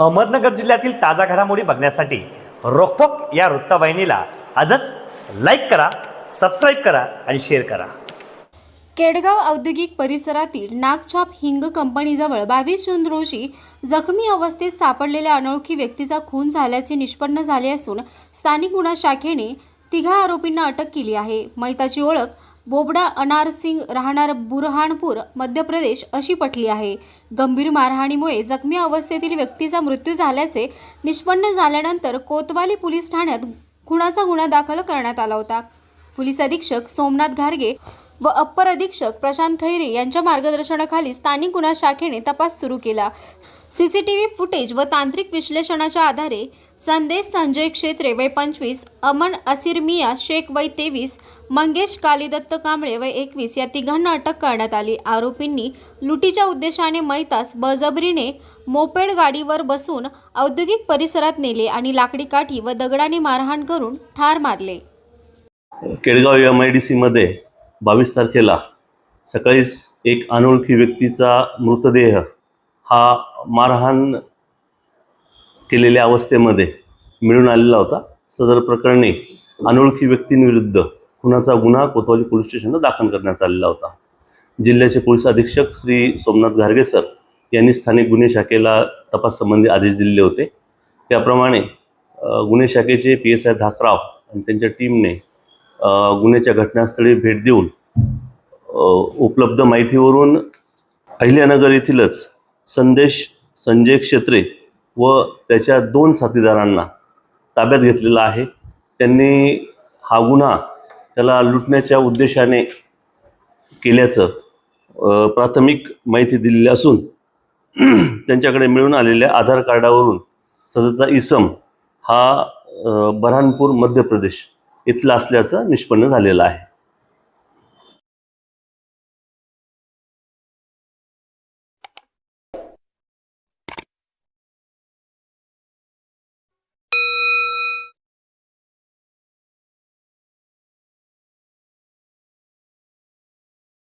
अहमदनगर जिल्ह्यातील ताजा घडामोडी बघण्यासाठी रोखोक या वृत्तवाहिनीला आजच लाईक करा सबस्क्राईब करा आणि शेअर करा. केडगाव औद्योगिक परिसरातील नागछाप हिंग कंपनीजवळ बावीस जून रोजी जखमी अवस्थेत सापडलेल्या अनोळखी व्यक्तीचा खून झाल्याचे निष्पन्न झाले असून स्थानिक गुन्हा शाखेने तिघा आरोपींना अटक केली आहे. मैताची ओळख बोबडा अनार सिंग राहणार बुरहाणपूर मध्य प्रदेश अशी पटली आहे. गंभीर मारहाणीमुळे जखमी अवस्थेतील व्यक्तीचा मृत्यू झाल्याचे निष्पन्न झाल्यानंतर कोतवाली पोलीस ठाण्यात खुणाचा गुन्हा दाखल करण्यात आला होता. पोलीस अधीक्षक सोमनाथ घारगे व अप्पर अधीक्षक प्रशांत खैरे यांच्या मार्गदर्शनाखाली स्थानिक गुन्हा शाखेने तपास सुरू केला. सीसीटीव्ही फुटेज व तांत्रिक विश्लेषणाच्या आधारे संदेश संजय क्षेत्रे वय पंचवीस अमन असिर मिया शेख वय तेवीस मंगेश कालीदत्त कांबळे वय एकवीस या तिघांना अटक करण्यात आली. आरोपींनी लुटीच्या उद्देशाने मैतास बळजबरीने मोपेड गाडीवर बसून औद्योगिक परिसरात नेले आणि लाकडी काठी व दगडाने मारहाण करून ठार मारले. केडगाव एम आय डी सीमध्ये बावीस तारखेला सकाळीच एक अनोळखी व्यक्तीचा मृतदेह हा मारहाण केलेल्या अवस्थेमध्ये मिळून आलेला होता. सदर प्रकरणी अनोळखी व्यक्तींविरुद्ध खुनाचा गुन्हा कोतवाली पोलीस स्टेशनला दाखल करण्यात आलेला होता. जिल्ह्याचे पोलीस अधीक्षक श्री सोमनाथ घारगे सर यांनी स्थानिक गुन्हे शाखेला तपास संबंधी आदेश दिलेले होते. त्याप्रमाणे गुन्हे शाखेचे पी एस आय धाकराव आणि त्यांच्या टीमने गुन्ह्याच्या घटनास्थळी भेट देऊन उपलब्ध माहितीवरून अहिल्यानगर येथीलच संदेश संजय क्षेत्रे व त्याच्या दोन साथीदारांना ताब्यात घेतलेला आहे. त्यांनी हा गुन्हा त्याला लुटण्याच्या उद्देशाने केल्याचं प्राथमिक माहिती दिलेली असून त्यांच्याकडे मिळून आलेल्या आधार कार्डावरून सदरचा इसम हा बऱ्हाणपूर मध्य प्रदेश इथला असल्याचं निष्पन्न झालेलं आहे.